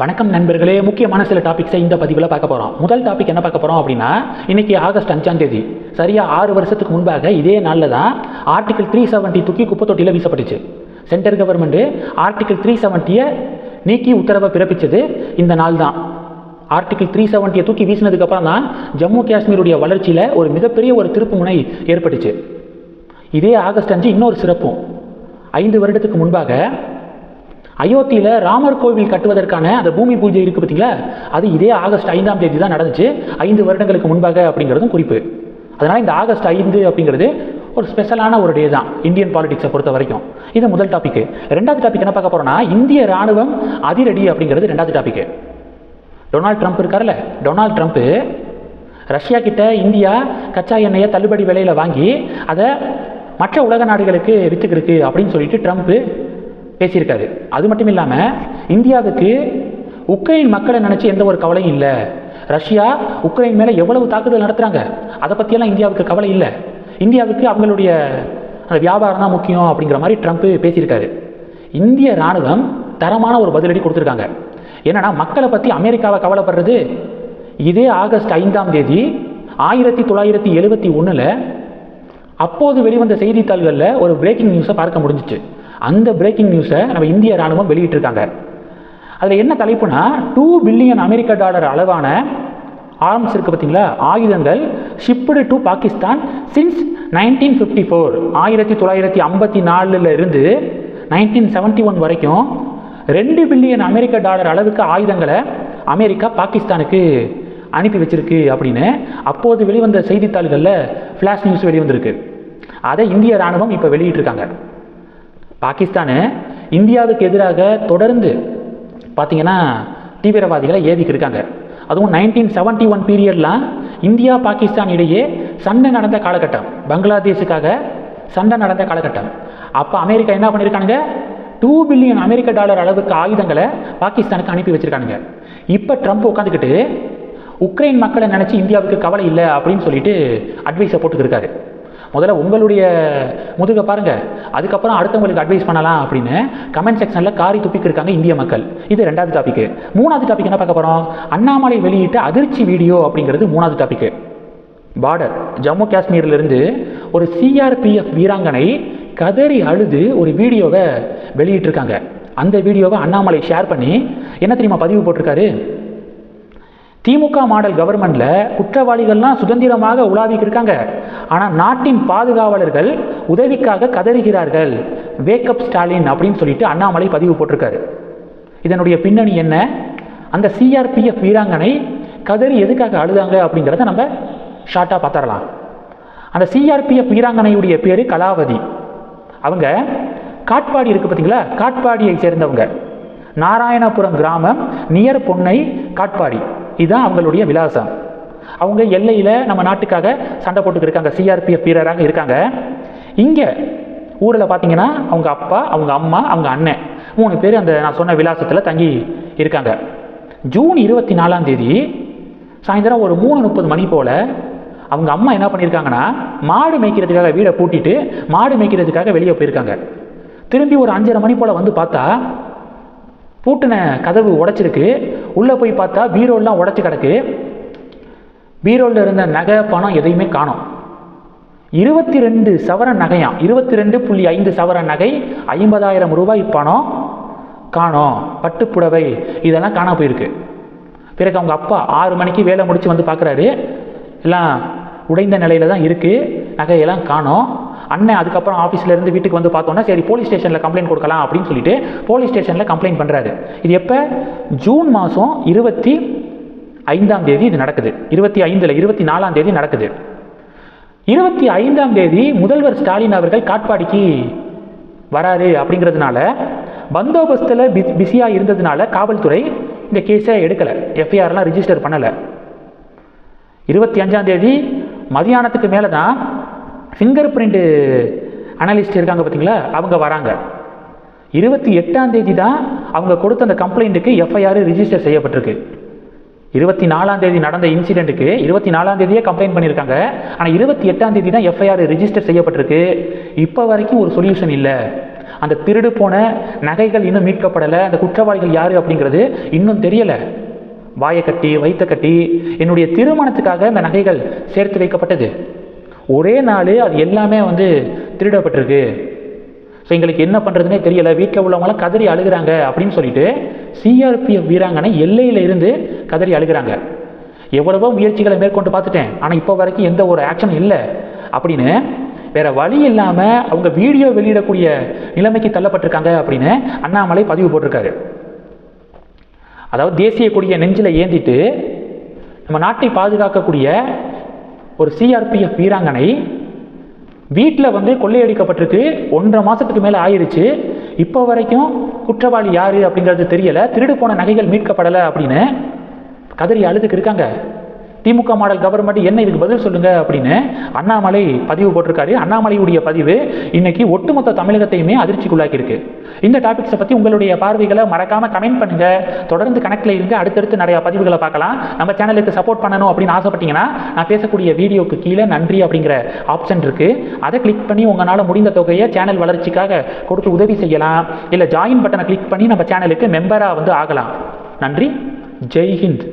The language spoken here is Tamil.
வணக்கம் நண்பர்களே முக்கியமான சில டாபிக்ஸை இந்த பதிவில் பார்க்க போகிறோம் முதல் டாபிக் என்ன பார்க்க போகிறோம் அப்படின்னா இன்னைக்கு ஆகஸ்ட் அஞ்சாம் தேதி. சரியாக ஆறு வருஷத்துக்கு முன்பாக இதே நாளில் தான் ஆர்டிகல் த்ரீ செவன்ட்டி தூக்கி குப்பை தொட்டியில் வீசப்பட்டுச்சு. சென்ட்ரல் கவர்மெண்ட்டு ஆர்டிகல் த்ரீ செவன்ட்டியை நீக்கி உத்தரவை பிறப்பித்தது இந்த நாள் தான் ஆர்டிகல் த்ரீ செவன்ட்டியை தூக்கி வீசினதுக்கப்புறம் தான் ஜம்மு காஷ்மீருடைய வளர்ச்சியில் ஒரு மிகப்பெரிய ஒரு திருப்பு முனை ஏற்பட்டுச்சு. இதே ஆகஸ்ட் அஞ்சு இன்னொரு சிறப்பும். ஐந்து வருடத்துக்கு முன்பாக அயோத்தியில் ராமர் கோவில் கட்டுவதற்கான அந்த பூமி பூஜை இருக்குது பார்த்தீங்களா அது இதே ஆகஸ்ட் ஐந்தாம் தேதி தான் நடந்துச்சு. ஐந்து வருடங்களுக்கு முன்பாக அப்படிங்கிறதும் குறிப்பு. அதனால் இந்த ஆகஸ்ட் ஐந்து அப்படிங்கிறது ஒரு ஸ்பெஷலான ஒரு டே தான் இந்தியன் பாலிடிக்ஸை பொறுத்த வரைக்கும். இது முதல் டாபிக் ரெண்டாவது டாபிக் என்ன பார்க்க போகிறோம்னா இந்திய ராணுவம் அதிரடி அப்படிங்கிறது ரெண்டாவது டாபிக் டொனால்ட் ட்ரம்ப் இருக்கார்ல டொனால்ட் ட்ரம்ப்பு ரஷ்யா கிட்ட இந்தியா கச்சா எண்ணெயை தள்ளுபடி விலையில் வாங்கி அதை மற்ற உலக நாடுகளுக்கு விற்றுக்கிருக்கு அப்படின்னு சொல்லிட்டு ட்ரம்ப்பு பேசியிருக்காரு. அது மட்டும் இல்லாமல் இந்தியாவுக்கு உக்ரைன் மக்களை நினச்சி எந்த ஒரு கவலையும் இல்லை. ரஷ்யா உக்ரைன் மேலே எவ்வளவு தாக்குதல் நடத்துகிறாங்க அதை பற்றியெல்லாம் இந்தியாவுக்கு கவலை இல்லை. இந்தியாவுக்கு அவங்களுடைய அந்த வியாபாரம் தான் முக்கியம் அப்படிங்கிற மாதிரி ட்ரம்ப்பு பேசியிருக்காரு. இந்திய இராணுவம் தரமான ஒரு பதிலடி கொடுத்துருக்காங்க. என்னன்னா மக்களை பற்றி அமெரிக்காவை கவலைப்படுறது. இதே ஆகஸ்ட் ஐந்தாம் தேதி ஆயிரத்தி தொள்ளாயிரத்தி எழுபத்தி ஒன்றில் அப்போது வெளிவந்த செய்தித்தாள்களில் ஒரு பிரேக்கிங் நியூஸை பார்க்க முடிஞ்சிச்சு. அந்த பிரேக்கிங் நியூஸை நம்ம இந்திய ராணுவம் வெளியிட்டிருக்காங்க. அதில் என்ன தலைப்புனா டூ பில்லியன் அமெரிக்க டாலர் அளவான ஆர்ம்ஸ் இருக்குது பார்த்தீங்களா ஆயுதங்கள் shift to Pakistan since nineteen fifty four ஆயிரத்தி தொள்ளாயிரத்தி ஐம்பத்தி நாலில் இருந்து நைன்டீன் செவன்ட்டி ஒன் வரைக்கும் ரெண்டு பில்லியன் அமெரிக்க டாலர் அளவுக்கு ஆயுதங்களை அமெரிக்கா பாகிஸ்தானுக்கு அனுப்பி வச்சிருக்கு அப்படின்னு அப்போது வெளிவந்த செய்தித்தாள்களில் ஃப்ளாஷ் நியூஸ் வெளிவந்திருக்கு. அதை இந்திய ராணுவம் இப்போ வெளியிட்டிருக்காங்க. பாகிஸ்தானு இந்தியாவுக்கு எதிராக தொடர்ந்து பார்த்தீங்கன்னா தீவிரவாதிகளை ஏவிக்கு இருக்காங்க. அதுவும் நைன்டீன் செவன்ட்டி ஒன் பீரியட்லாம் இந்தியா பாகிஸ்தான் இடையே சண்டை நடந்த காலகட்டம். பங்களாதேஷுக்காக சண்டை நடந்த காலகட்டம். அப்போ அமெரிக்கா என்ன பண்ணியிருக்கானுங்க டூ பில்லியன் அமெரிக்க டாலர் அளவுக்கு ஆயுதங்களை பாகிஸ்தானுக்கு அனுப்பி வச்சுருக்கானுங்க. இப்போ ட்ரம்ப் உட்காந்துக்கிட்டு உக்ரைன் மக்களை நினச்சி இந்தியாவுக்கு கவலை இல்லை அப்படின்னு சொல்லிட்டு அட்வைஸை போட்டுக்கிருக்காரு முதல்ல உங்களுடைய முதுக பாருங்க. அதுக்கப்புறம் அடுத்தவங்களுக்கு அட்வைஸ் பண்ணலாம் அப்படின்னு கமெண்ட் செக்ஷனில் காரி துப்பிக்கு இருக்காங்க இந்திய மக்கள். இது ரெண்டாவது டாபிக் மூணாவது டாபிக் என்ன பார்க்க போகிறோம் அண்ணாமலை வெளியிட்ட அதிர்ச்சி வீடியோ அப்படிங்கிறது மூணாவது டாபிக் பார்டர் ஜம்மு காஷ்மீர்லேருந்து ஒரு சிஆர்பிஎஃப் வீராங்கனை கதறி அழுது ஒரு வீடியோவை வெளியிட்டிருக்காங்க. அந்த வீடியோவை அண்ணாமலை ஷேர் பண்ணி என்ன தெரியுமா பதிவு போட்டிருக்காரு? திமுக மாடல் கவர்மெண்ட்ல குற்றவாளிகள்லாம் சுதந்திரமாக உலாவிக்கு இருக்காங்க ஆனால் நாட்டின் பாதுகாவலர்கள் உதவிக்காக கதறுகிறார்கள். வேக்கப் ஸ்டாலின் அப்படின்னு சொல்லிட்டு அண்ணாமலை பதிவு போட்டிருக்காரு. இதனுடைய பின்னணி என்ன? அந்த சிஆர்பிஎஃப் வீராங்கனை கதறி எதுக்காக அழுதாங்க அப்படிங்கிறத நம்ம ஷார்ட்டாக பார்த்துடலாம். அந்த சிஆர்பிஎஃப் வீராங்கனையுடைய பேர் கலாவதி. அவங்க காட்பாடி இருக்குது பார்த்தீங்களா? காட்பாடியை சேர்ந்தவங்க. நாராயணபுரம் கிராமம் நியர் பொன்னை காட்பாடி. இதுதான் அவங்களுடைய விலாசம். அவங்க எல்லையில் நம்ம நாட்டுக்காக சண்டை போட்டுக்கு இருக்காங்க. சிஆர்பிஎஃப் வீரராக இருக்காங்க. இங்கே ஊரில் பார்த்தீங்கன்னா அவங்க அப்பா அவங்க அம்மா அவங்க அண்ணன் மூணு பேர் அந்த நான் சொன்ன விலாசத்தில் தங்கி இருக்காங்க. ஜூன் இருபத்தி நாலாம் தேதி சாயந்தரம் ஒரு மூணு முப்பது மணி போல் அவங்க அம்மா என்ன பண்ணியிருக்காங்கன்னா மாடு மேய்க்கிறதுக்காக வீடை பூட்டிட்டு மாடு மேய்க்கிறதுக்காக வெளியே போயிருக்காங்க. திரும்பி ஒரு அஞ்சரை மணி போல் வந்து பார்த்தா பூட்டின கதவு உடைச்சிருக்கு. உள்ளே போய் பார்த்தா பீரோல்லாம் உடைச்சி கிடக்கு. பீரோவில் இருந்த நகை பணம் எதையுமே காணோம். இருபத்தி ரெண்டு சவரன் நகையாம் இருபத்தி ரெண்டு புள்ளி ஐந்து சவரன் நகை ஐம்பதாயிரம் ரூபாய் பணம் காணோம். பட்டுப்புடவை இதெல்லாம் காணாம போயிருக்கு. பிறகு அவங்க அப்பா ஆறு மணிக்கு வேலை முடித்து வந்து பார்க்குறாரு. எல்லாம் உடைந்த நிலையில தான் இருக்குது நகையெல்லாம் காணோம். அண்ணன் அதுக்கப்புறம் ஆஃபீஸ்ல இருந்து வீட்டுக்கு வந்து பார்த்தோன்னா சரி போலீஸ் ஸ்டேஷனில் கம்ப்ளைண்ட் கொடுக்கலாம் அப்படின்னு சொல்லிட்டு போலீஸ் ஸ்டேஷனில் கம்ப்ளைண்ட் பண்ணுறாரு இது எப்போ? ஜூன் மாதம் இருபத்தி ஐந்தாம் தேதி இது நடக்குது. இருபத்தி ஐந்தில் இருபத்தி நாலாம் தேதி நடக்குது. இருபத்தி ஐந்தாம் தேதி முதல்வர் ஸ்டாலின் அவர்கள் காட்பாடிக்கு வராரு அப்படிங்கிறதுனால பந்தோபஸ்தில் பி பிஸியாக இருந்ததுனால காவல்துறை இந்த கேஸை எடுக்கலை. எஃப்ஐஆர்லாம் ரிஜிஸ்டர் பண்ணலை. இருபத்தி அஞ்சாம் தேதி மதியானத்துக்கு மேலே தான் ஃபிங்கர் பிரிண்ட்டு அனலிஸ்ட் இருக்காங்க பார்த்தீங்களா? அவங்க வராங்க. இருபத்தி எட்டாம் தேதி தான் அவங்க கொடுத்த அந்த கம்ப்ளைண்ட்டுக்கு எஃப்ஐஆர் ரிஜிஸ்டர் செய்யப்பட்டிருக்கு. இருபத்தி நாலாம் தேதி நடந்த இன்சிடெண்ட்டுக்கு இருபத்தி நாலாம் தேதியே கம்ப்ளைண்ட் பண்ணியிருக்காங்க. ஆனால் இருபத்தி எட்டாம் தேதி தான் எஃப்ஐஆர் ரிஜிஸ்டர் செய்யப்பட்டிருக்கு. இப்போ வரைக்கும் ஒரு சொல்யூஷன் இல்லை. அந்த திருடு போன நகைகள் இன்னும் மீட்கப்படலை. அந்த குற்றவாளிகள் யார் அப்படிங்கிறது இன்னும் தெரியலை. வாயை கட்டி வைத்த கட்டி என்னுடைய திருமணத்துக்காக அந்த நகைகள் சேர்த்து வைக்கப்பட்டது. ஒரே நாள் அது எல்லாமே வந்து திருடப்பட்டிருக்கு. ஸோ எங்களுக்கு என்ன பண்ணுறதுனே தெரியலை. வீட்டில் உள்ளவங்களாம் கதறி அழுகுறாங்க அப்படின்னு சொல்லிட்டு சிஆர்பிஎஃப் வீராங்கனை எல்லையில் இருந்து கதறி அழுகிறாங்க. எவ்வளவோ முயற்சிகளை மேற்கொண்டு பார்த்துட்டேன். ஆனால் இப்போ வரைக்கும் எந்த ஒரு ஆக்ஷன் இல்லை. அப்படின்னு வேற வழி இல்லாமல் அவங்க வீடியோ வெளியிடக்கூடிய நிலைமைக்கு தள்ளப்பட்டிருக்காங்க அப்படின்னு அண்ணாமலை பதிவு போட்டிருக்காரு. அதாவது தேசிய கொடியை நெஞ்சில் ஏந்திட்டு நம்ம நாட்டை பாதுகாக்கக்கூடிய ஒரு சிஆர்பிஎஃப் வீராங்கனை வீட்டில் வந்து கொள்ளையடிக்கப்பட்டிருக்கு. ஒன்றரை மாதத்துக்கு மேலே ஆயிடுச்சு இப்போ வரைக்கும் குற்றவாளி யார் அப்படிங்கிறது தெரியலை. திருடு போன நகைகள் மீட்கப்படலை அப்படின்னு கதறி அழுதுக்கு இருக்காங்க. திமுக மாடல் கவர்மெண்ட் என்ன இதுக்கு பதில் சொல்லுங்க அப்படின்னு அண்ணாமலை பதிவு போட்டிருக்காரு. அண்ணாமலையுடைய பதிவு இன்னைக்கு ஒட்டுமொத்த தமிழகத்தையுமே அதிர்ச்சிக்குள்ளாக்கி இருக்கு இந்த டாபிக்ஸை பற்றி உங்களுடைய பார்வைகளை மறக்காம கமெண்ட் பண்ணுங்க. தொடர்ந்து கணக்கில் இருந்து அடுத்தடுத்து நிறைய பதிவுகளை பார்க்கலாம். நம்ம சேனலுக்கு சப்போர்ட் பண்ணணும் அப்படின்னு ஆசைப்பட்டீங்கன்னா நான் பேசக்கூடிய வீடியோக்கு கீழே நன்றி அப்படிங்கிற ஆப்ஷன் இருக்கு. அதை கிளிக் பண்ணி உங்களால் முடிந்த தொகையை சேனல் வளர்ச்சிக்காக கொடுத்து உதவி செய்யலாம். இல்லை ஜாயின் பட்டனை கிளிக் பண்ணி நம்ம சேனலுக்கு மெம்பராக வந்து ஆகலாம். நன்றி. ஜெய் ஹிந்த்.